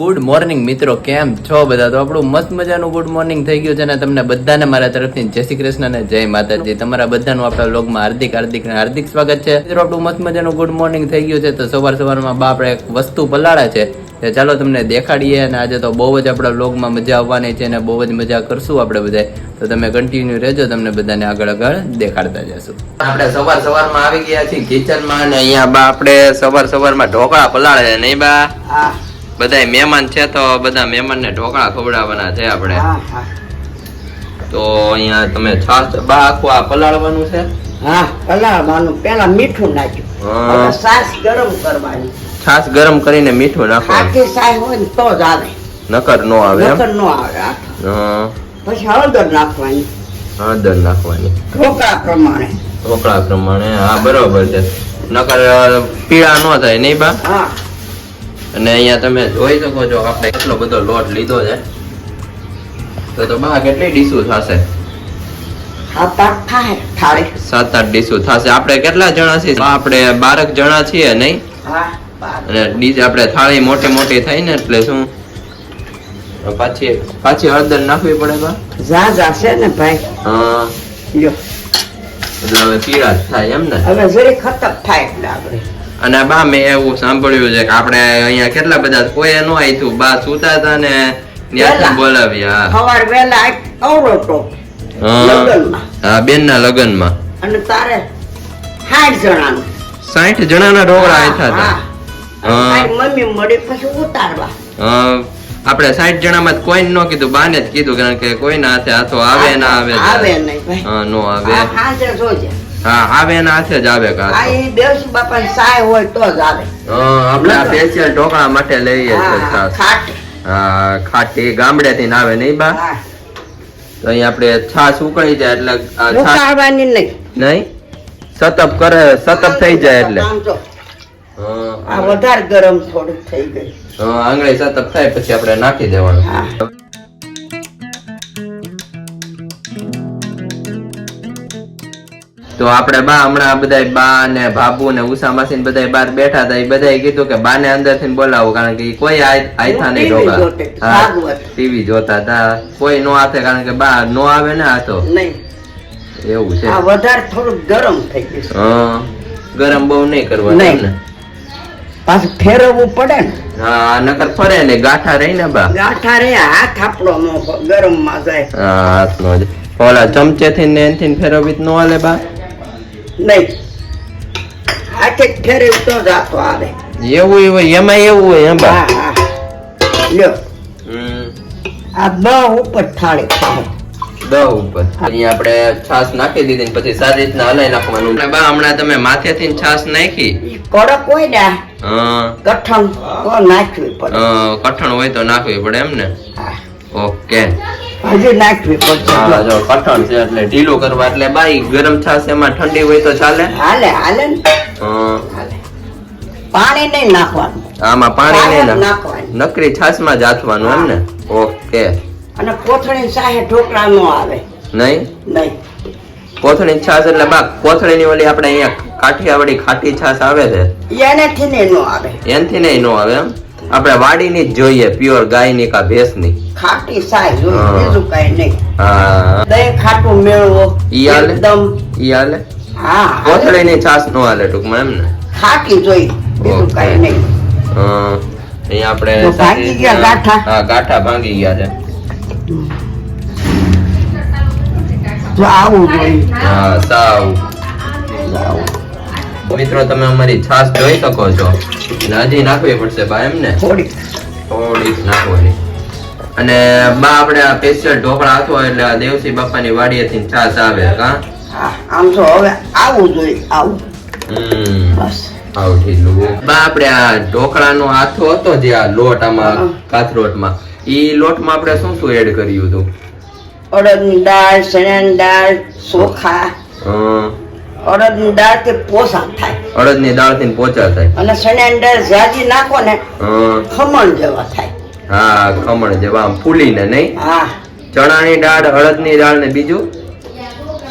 Good morning મિત્રો, કેમ છો બધા? તો આપણું મસ્ત મજાનું ગુડ મોર્નિંગ થઈ ગયું છે અને તમને બધાને મારા તરફથી જય શ્રી કૃષ્ણ અને જય માતાજી. તમારા બધાનું આપણા વ્લોગમાં હાર્દિક હાર્દિક હાર્દિક સ્વાગત છે. મિત્રો, આપણું મસ્ત મજાનું ગુડ મોર્નિંગ થઈ ગયું છે. તો સવાર સવારમાં બા આપણે એક વસ્તુ પલાળે છે. તે ચાલો તમને દેખાડીએ અને આજે તો બહુ જ આપણા વ્લોગમાં મજા આવવાની છે અને બહુ જ મજા કરશું આપણે બધા તો તમે કન્ટિન્યુ રહેજો, તમને બધાને આગળ આગળ દેખાડતા જશું આપણે સવાર સવારમાં આવી ગયા છીએ કિચનમાં અને અહીંયા બા આપણે સવાર સવારમાં ઢોકળા પલાળે નહીં બા? બધા મહેમાન છે તો બધા મહેમાનને ઢોકળા ખવડાવવાના છે આપણે. તો અહીંયા તમે છાસ બા આખું આ પલાળવાનું છે? હા પલાળવાનું. પેલા મીઠું નાખ્યું. છાસ ગરમ કરવાની. છાસ ગરમ કરીને મીઠું નાખવાનું. આખી સાસ હોય ને તો જ આવે. નકર નો આવે નકર નો આવે. પછી હળદર નાખવાની. હળદર નાખવાની. ઢોકળા પ્રમાણે. ઢોકળા પ્રમાણે હા બરોબર છે. નકર પીળા નો થાય નહીં બા? હા. અને અહીંયા તમે જોઈ શકો છો આપણે કેટલો બધો લોટ લીધો છે. તો તો બા કેટલી ડીશું થશે? સાત આઠ ડીશું થશે. આપણે કેટલા જણા છીએ? આપણે બારક જણા છીએ નહીં? અને ડીશ આપણે થાળી મોટી મોટી થઈ ને એટલે શું? પાછી પાછી હળદર નાખવી પડે બા. જા જાશે ને ભાઈ. હા. લ્યો. એટલે હવે પીળા જ થાય એમ ને? હવે જરી ખતમ થાય એટલે આપણે. અને બા મેં એવું સાંભળ્યું છે કે આપણે અહીંયા કેટલા બધા કોઈ નો આયતું બા સુતા હતા ને ત્યાંથી બોલાવ્યા. સવાર વેલા અવરો તો હા. બેન ના લગ્નમાં અને તારે સાઠ જણાનું. સાઠ જણાના ઢોકળા આયથા હતા. મમ્મી મળી પછી ઉતારવા. આપણે સાઠ જણામાં કોઈ ન કીધું બાને જ કીધું કારણ કે કોઈ ના હાથે હાથો આવે ના આવે આવે નહીં હા નો આવે. હાજર જોજે હા આવે ના હાથે જ આવે આ દેવસુ બાપા ની સાય હોય તો જ આવે. આપણે આ સ્પેશિયલ ઢોકળા માટે લઈએ છીએ હા. ખાટ. હા ખાટી ગામડેથી આવે નહીં બા? તો અહીં આપણે છાશ ઉકળી જાય એટલે ઉકાળવાની નહીં. નહીં? સતપ કરે સતપ થઈ જાય એટલે. આ વધારે ગરમ થોડીક થઈ ગયું. હા, આંગળી સતપ થાય પછી આપણે નાખી દેવાનું. તો આપણે બા હમણાં બધા બા ને ભાભુ ને ઉષા માસી બધા બાર બેઠા હતા એ બધા કીધું કે બા ને અંદરથી બોલાવો કારણ કે કોઈ આય- આયથા નહીં ભાગવત. ટીવી જોતા હતા. કોઈ નો આથે કારણ કે બા નો આવે ને આ તો એવું છે. વધારે થોડું ગરમ થઈ ગયું હા ગરમ બહુ નહીં કરવાનું. ને પાછું ફેરવવું પડે ને. હા નકર ફરે ને ગાંઠા રહી ને બા. ગાંઠા રહે હાથ આપણો ગરમમાં જાય. હા હાથનો જ. ઓલા ચમચે થી ને એનથી ફેરવવી નો હાલે બા. નહીં. હાથે જ ફેરવી તો જ આતો આવે. એવું એવું એમાં એવું હોય એમ. હા હા. લ્યો. આ બ ઉપર થાળી ખાઓ. દહ ઉપર. અહીંયા આપણે છાશ નાખી દીધી ને પછી સારી રીતના હલાઈ નાખવાનું. બા હમણાં તમે માથેથી છાશ નાખી. કડક હોય ને હા, કઠણ નાખવી પડે. કઠણ હોય તો નાખવી પડે એમ ને? ઓકે. હજી નાખવી પડશે. જો કઠણ છે એટલે ઢીલું કરવા એટલે બાઈ ગરમ થાશે એમાં ઠંડી હોય તો ચાલે. હાલે હાલે પાણી નહીં નાખવાનું. આમાં પાણી નહીં નાખવાની. નકરી છાશમાં જ હાથવાનું એમ ને? ઓકે. અને કોથળી સાહે ઢોકળા નો આવે. નહીં? નહીં. કોથળી છાશ એટલે બા કોથળીની ઓલી આપણે અહીંયા કાઠિયાવાડી ખાટી છાશ આવે છે. એનાથી નહીં નો આવે. એનાથી નહીં નો આવે એમ? આપણે વાડીની જ જોઈએ પ્યોર ગાયની કા ભેંસની? ખાટી સાય જોઈએ બીજું કઈ નહીં. હા. દહીં ખાટું મેળવો ઈ હાલે? એકદમ. ઈ હાલે? હા. કોથળીની છાસ નો હાલે ટૂંકમાં એમ ને ખાટી જોઈ બીજું. કઈ નહીં. હા. અહીંયા આપણે ભાંગી ગયા ગાંઠા? હા ગાંઠા ભાંગી ગયા છે. આવું જોઈએ. હા સાવ. આવું. મિત્રો તમે અમારી છાશ જોઈ શકો છો. હજી નાખવી પડશે બા એમને. થોડીક. થોડીક નાખવાની. અને બા આપણે આ સ્પેશિયલ ઢોકળા હાથો એટલે આ દેવસી બાપાની વાડીએથી છાશ આવે હા? આમ તો હવે આવું જોઈએ આવું. હમ. બસ. આવ ઢીલું બા આપણે આ ઢોકળાનો હાથો હતો જે આ લોટ આમાં. કાથરોટમાં. ઈ લોટમાં આપણે શું શું એડ કર્યું હતું? અડદની દાળ ચણાની દાળ ચોખા. અડદની દાળથી પોષણ થાય. અડદની દાળથી પોચા થાય. અને ચણાની અંદર જાજી નાખો ને ખમણ જેવા થાય. હા ખમણ જેવા આમ ફૂલીને નહીં? હા. ચણાની દાળ અડદની દાળ ને બીજું?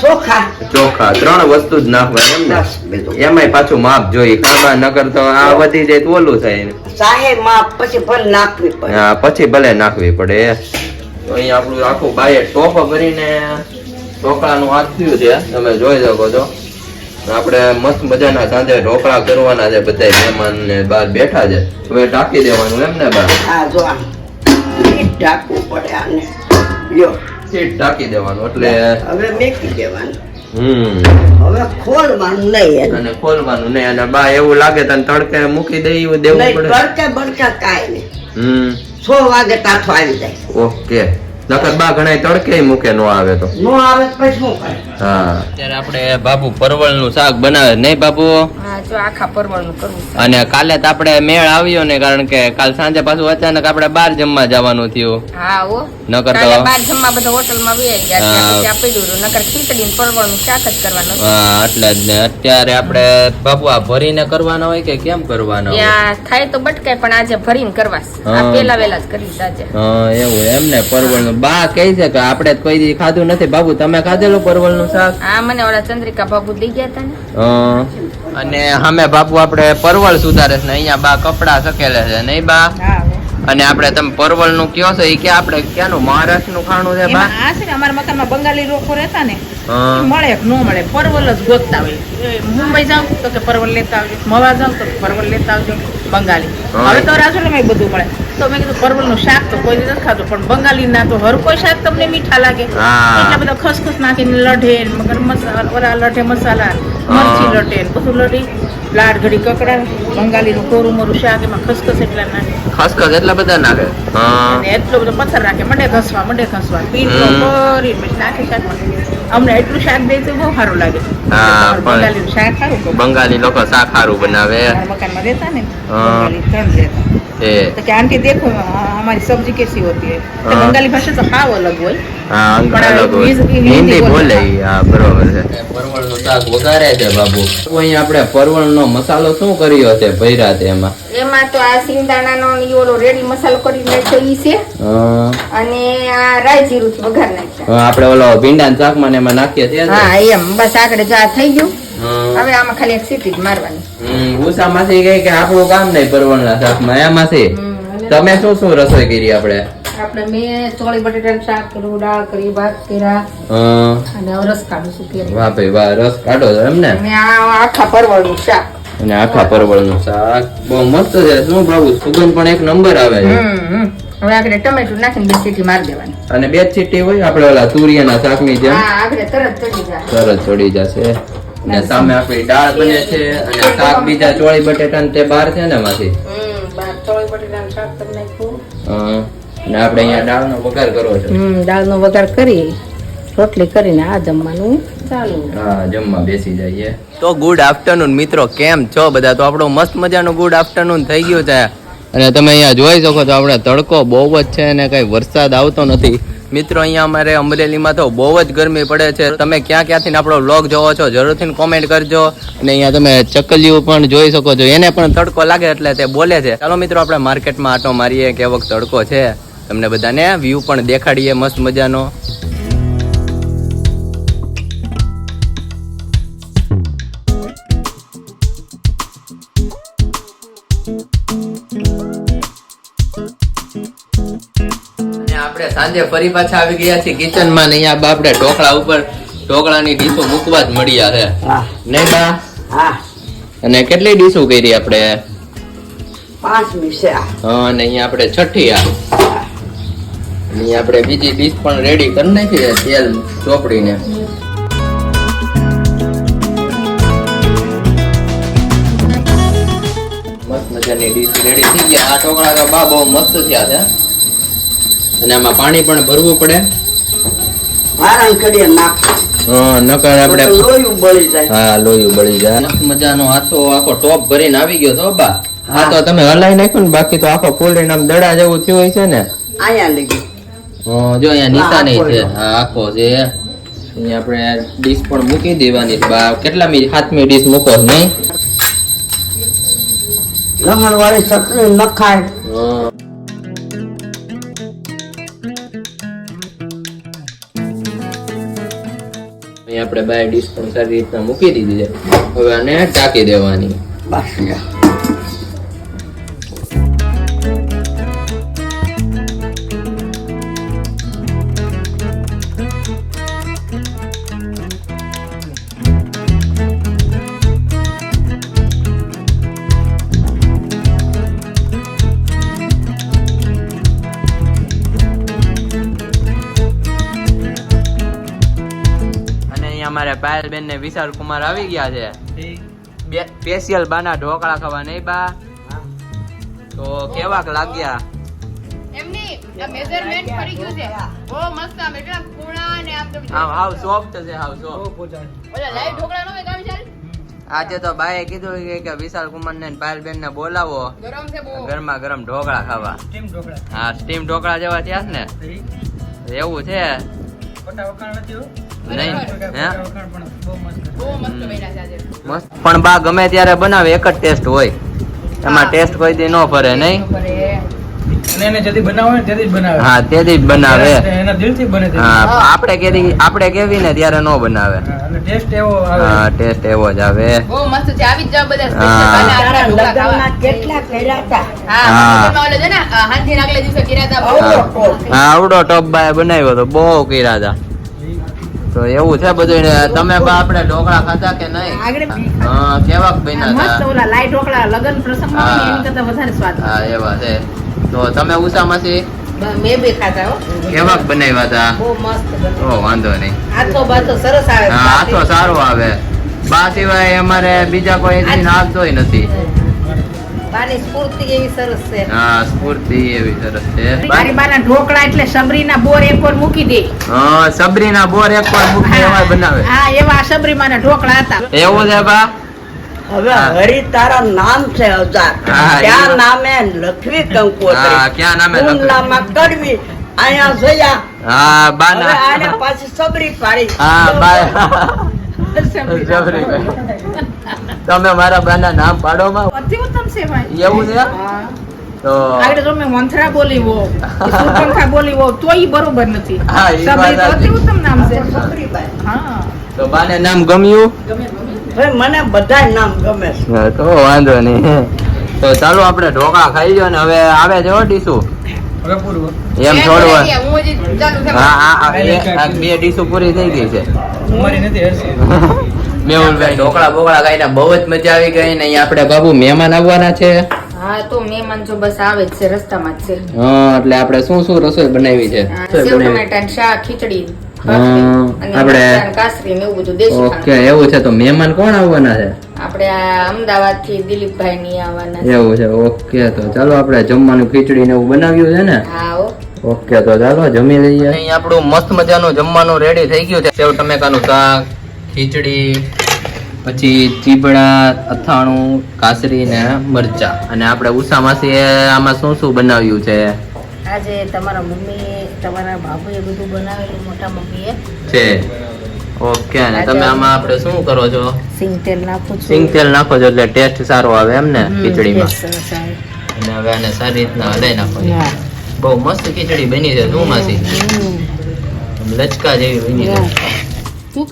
ચોખા. ચોખા ત્રણ વસ્તુ જ નાખવાની એમ ને? એમાંય પાછું માપ જોઈએ. ખાવા નગર તો આ વધી જાય તો ઓલું થાય ચાહે માપ પછી ભલે નાખવી પડે. હા, પછી ભલે નાખવી પડે. તો અહીં આપણું આખું બાય ટોપ ભરીને ઢોકળાનું હાથ છે. તમે જોઈ શકો છો. આપણે મસ્ત મજાના સાંજે ઢોકળા કરવાના છે બધા મહેમાન ને બહાર બેઠા છે. હવે ઢાંકી દેવાનું એમ ને બહાર? આ. જો ઢાંકવું પડે આને. લ્યો. સીટ ઢાંકી દેવાનું એટલે હવે મેકી દેવાનું. હમ. હવે ખોલવાનું નહીં અને ખોલવાનું નહીં અને બા એવું લાગે તને તડકે મૂકી દે એવું દેવું પડે? તડકે બડકે કાંઈ નહીં. હમ. છ વાગે તાથો આવી જાય. ઓકે. નકર બા ઘણા તડકે મૂકે નો આવે તો. નો આવે તો પછી શું કરે હા. અત્યારે આપણે બાબુ પરવળનું શાક બનાવે નહીં બાબુ હા જો આખા પરવળનું કરવું છે. અને કાલે તો આપણે મેળ આવ્યો ને કારણ કે કાલ સાંજે પાછું અચાનક આપણે બહાર જમવા જવાનું થયું. હા ઓ નકર તો બાર જમવા બધા હોટલમાં વહી ગયા. ત્યાં પડ્યું રહ્યું. નકર ખીચડી ને પરવળનું શાક જ કરવાનું. હા એટલે જ ને. અત્યારે આપણે બાપુ આ ભરીને કરવાનો હોય કે કેમ કરવાનો હોય? થાય તો બટકાય પણ આજે ભરીને કરવાસ આ પેલા વેલા જ કરીશ આજે. હા એવું એમ ને પરવળનું બા કહે છે કે આપણે તો કોઈ દી ખાધું નથી. બાબુ તમે ખાધેલું પરવળનું શાક? હા મને ઓલા ચંદ્રિકા બાબુ લઈ ગયા હતા ને. હા. અને સામે બાપુ આપણે પરવળ સુધારે છે ને અહીંયા બા કપડા સકેલે છે. નહીં બા? હા અને આપણે તમે પરવલનું કયો છો? એ કે આપણે ક્યાંનું? મહારાષ્ટ્રનું ખાણું છે બા? આ છે ને અમારા મકાનમાં બંગાળી લોકો રહેતા ને મળે કે ન મળે? પરવલ જ ગોતતા હોય. મુંબઈ જાવ તો કે પરવલ લેતા આવજો મવા જાવ તો પરવલ લેતા આવજો બંગાળી. હવે તો રાજોલમાં બધું મળે. તો મેં કીધું પરવલનું શાક તો કોઈ નથી ખાતું પણ બંગાળી ના તો હર કોઈ શાક તમને મીઠા લાગે. એટલા બધા ખસખસ નાખીને લઢે મગર મસાલા લઢે મસાલા મરચી. લઢે બધું લઢી લાડ ઘડી કકડા બંગાળીનું કોરું મોરું શાક એમાં ખસખસ એટલા નાખે. ખસખસ એટલા બધા નાખે? અને એટલો બધો પથ્થર રાખે મંડે ઘસવા મંડે ઘસવા. પીઠ ભરી નાખે શાકમાં અમને એટલું શાક દે તો બહુ સારું લાગે. બંગાળીનું શાક સારું. બંગાળી લોકો શાક સારું બનાવે. મકાનમાં રહેતા ને? બંગાળી ત્રણ રહેતા. એ તો કે આંટી દેખો આ हमारी सब्जी कैसी होती है तो हाँ। बंगाली भाषा तो हाव अलग હોય હા અંગ પણ આ અલગ હોય. હિન્દી- હિન્દી હિન્દી બોલે. બોલે ઈ, હા બરોબર છે પરવળનું શાક વઘારે છે બાબુ તો અહીંયા આપણે પરવળનો મસાલો શું કર્યો છે ભૈરા છે એમાં એમાં તો આ સિંગદાણાનો ને ઈ ઓલો રેડી મસાલો કરી નાખ્યો ઈ છે હા, અને આ રાઈ જીરું થી વઘાર નાખ્યા હવે આપણે ઓલો ભીંડા શાકમાં ને એમાં નાખીએ છીએ ને? હા એમ બસ આગળ જા થઈ ગયું હા. હવે આમાં ખાલી એક સીટી જ મારવાની હમ, માસી કહે કે આપણું કામ નહીં પરવણના શાકમાં હમ, અને તમે શું શું રસોઈ કરી આપણે? આપણે મેં ચોળી બટેટાનું શાક કર્યું દાળ કરી ભાત કર્યા. અને રસ કાઢું શું કે વાહ ભાઈ વાહ રસ કાઢો છો એમ ને આખા પરવળનું શાક. અને આખા પરવળનું શાક બહુ મસ્ત છે શું ભાવું? સુગંધ પણ એક નંબર આવે છે. હવે આગળ ટમેટું નાખીને બે ચીટી મારી દેવાની. અને બે ચીટી હોય આપણે ઓલા તુરિયાના શાકની જેમ. હા આગળ તરત ચડી જાય. તરત ચડી જશે. અને સામે આપણી દાળ બને છે અને શાક બીજા ચોળી બટેટા તે બહાર છે ને માંથી. અને આપણે અહીંયા દાળનો વઘાર કરવો છે. દાળ નો વઘાર કરી રોટલી કરીને આ જમવાનું ચાલુ. હા જમવા બેસી જઈએ. તો ગુડ આફ્ટરનૂન મિત્રો કેમ છો બધા? તો આપણો મસ્ત મજાનો ગુડ આફ્ટરનૂન થઈ ગયું છે. અને તમે અહીંયા જોઈ શકો છો આપણે તડકો બહુ જ છે અને કઈ વરસાદ આવતો નથી. મિત્રો, અહીંયા અમારે અમરેલીમાં તો બહુ જ ગરમી પડે છે. તમે ક્યાં ક્યાંથી આપણો વ્લોગ જોવો છો, જરૂરથી કોમેન્ટ કરજો. અને અહીંયા તમે ચકલીઓ પણ જોઈ શકો છો. એને પણ તડકો લાગે એટલે તે બોલે છે. ચાલો મિત્રો, આપણે માર્કેટમાં આટો મારીએ કેવો તડકો છે. તમને બધાને વ્યૂ પણ દેખાડીએ મસ્ત મજાનો. સાંજે ફરી પાછા આવી ગયા છે કિચનમાં ને અહીંયા બાપડે ઢોકળા ઉપર ઢોકળાની ડીશો મૂકવા જ મળ્યા છે. નહીં બા? હા. અને કેટલી ડીશો કરી આપણે? પાંચમી છે હા અને અહીંયા આપણે છઠ્ઠી આ. અહીંયા આપણે બીજી ડીશ પણ રેડી કરી નાખી તેલ ચોપડીને. મસ્ત મજાની ડીશ રેડી થઈ ગયા. આ ઢોકળા તો બા બહુ મસ્ત થયા છે. અને આમાં પાણી પણ ભરવું પડે. મારણ કરીએ નાખો. હા નકર આપણે તો બળી જાય. હા લોહી બળી જાય. મજાનો આખો આખો ટોપ ભરીને આવી ગયો છો બા. હા. તો તમે હલાઈ નાખ્યું ને બાકી તો આખો ફૂલીને આમ દડા જેવું થયું હોય છે ને. અહીંયા લગી હા, જો અહીંયા નિશાની આખો છે. હા આખો છે. અહીંયા આપણે ડીશ પણ મૂકી દેવાની છે. બા કેટલામી હાથમી ડીશ મૂકો નહીં? લમણ વાળી ચટણી નખાય. આપણે બાય ડીશ પણ સારી રીતના મૂકી દીધી છે. હવે આને ટાંકી દેવાની. બસ અમારે પાયલબેન ને વિશાલ કુમાર આવી ગયા છે. સ્પેશિયલ બાના ઢોકળા ખાવા નહીં બા. તો કેવાક લાગ્યા? એમની મેઝરમેન્ટ ફરી ગયું છે. બહુ મસ્ત આમ એટલા પૂર્ણા ને આમ તમે આમ હાવ સોફ્ટ છે હાવ સોફ્ટ ઓલા લાઈવ ઢોકળા નો હોય કામ ચાલ. આજે તો બાએ કીધું કે- વિશાલ કુમાર ને પાયલ બેન ને બોલાવો. ગરમ છે બહુ. ગરમા ગરમ ઢોકળા ખાવા. હા સ્ટીમ ઢોકળા જેવા થયા છે ને? એવું છે? મસ્ત બન્યા છે. આજે મસ્ત. પણ બા ગમે ત્યારે બનાવે એક જ ટેસ્ટ હોય. એમાં ટેસ્ટ કોઈ દી ન ફરે નહીં? બરે અને એને જલ્દી બનાવે ને તેથી જ બનાવે. હા તેથી જ બનાવે. એના દિલથી બને તે હા આપણે કેવી આપણે કેવી ને ત્યારે ન બનાવે. હા, ટેસ્ટ એવો હા ટેસ્ટ એવો જ આવે. બહુ મસ્ત છે. જ બધા કેટલા કર્યા હતા? ને દિવસે કર્યા હતા. હા આવડો ટોપ બાય બનાવ્યો તો બહુ કર્યા હતા. તો એવું છે બધું તમે બા આપણે ઢોકળા ખાતા કે નહીં? હા કેવાક બન્યા મસ્ત ઓલા લાઈ ઢોકળા લગન પ્રસંગમાં એની કરતા વધારે સ્વાદ હા એવા છે. તો તમે ઉષામાંથી? મે બે ખાતા હો. કેવાક બનાવ્યા હતા બહુ મસ્ત ઓ વાંધો નહીં. આથો બાથો સરસ આવે. હા આ સારો આવે. બા સિવાય અમારે બીજા કોઈ નાખતોય નથી. બાની સ્ફૂર્તિ એવી સરસ છે. હા સ્ફૂર્તિ એવી સરસ છે. મારી બાના ઢોકળા એટલે સબરીના બોર એક વાર મૂકી દે. હા સબરીના બોર એક પણ મૂકી એવા બનાવે. હા એવા સબરી માના ઢોકળા હતા. એવું છે બા? હવે હરી તારા નામ છે હજાર ક્યાં નામે લખવી હા કંકોત્રી ક્યાં નામે કુંડલામાં કરવી અહીંયા જોયા. હા બાના. આને પાછી સબરી પાડી. હા બા. તમે મારા બાના નામ પાડો માં. એવું છે? તો આગળ તમે મંથરા બોલી હો સુરપંખા બોલી હો તો ઈ બરોબર નથી. હા, ઈ વાત અતિ ઉત્તમ નામ છે. હા તો બાને નામ ગમ્યું? મને બધા નામ ગમે તો વાંધો નહીં. તો ચાલો આપણે ઢોકા ખાઈ જો ને હવે આવે છે હો ડીશું એમ થોડું વાર. હું હજી ચાલુ છે હા હા આ બે- આ પૂરી થઈ ગઈ છે. અમારી નથી હરસી. મેહુલભાઈ ઢોકળા બોકળા ખાઈને બહુ જ મજા આવી ગઈ ને અહીંયા આપણે બાબુ મહેમાન આવવાના છે. હા તો મહેમાન જો બસ આવે જ છે રસ્તામાં જ છે. હા એટલે આપણે શું શું રસોઈ બનાવી છે? સેવ બનાવી. શાક ખીચડી. આપણે- કાસરી ને એવું બધું દેશી ઓકે એવું છે તો મહેમાન કોણ આવવાના છે? આપણે અમદાવાદથી દિલીપભાઈ ની આવવાના એવું છે ઓકે તો ચાલો આપણે જમવાનું ખીચડી ને એવું બનાવ્યું છે ને? હા ઓકે તો ચાલો જમી લઈએ. અહીં આપણું મસ્ત મજાનું જમવાનું રેડી થઈ ગયું છે. સેવ ટમેકાનું શાક ખીચડી પછી ચીબડા અથાણું કાસરી ને મરચા. અને આપણે ઉષા માસીએ આમાં શું શું બનાવ્યું છે? આજે તમારા મમ્મી તમારા બાપુએ બધું બનાવેલું મોટા મમ્મીએ. છે. ઓકે અને તમે આમાં આપણે શું કરો છો? સિંગ તેલ નાખો છો. સિંગ તેલ નાખો છો એટલે ટેસ્ટ સારો આવે એમ ને ખીચડીમાં? અને હવે આને સારી રીતના હલાઈ નાખો. બહુ મસ્ત ખીચડી બની છે શું માસી? લચકા જેવી બની છે. તું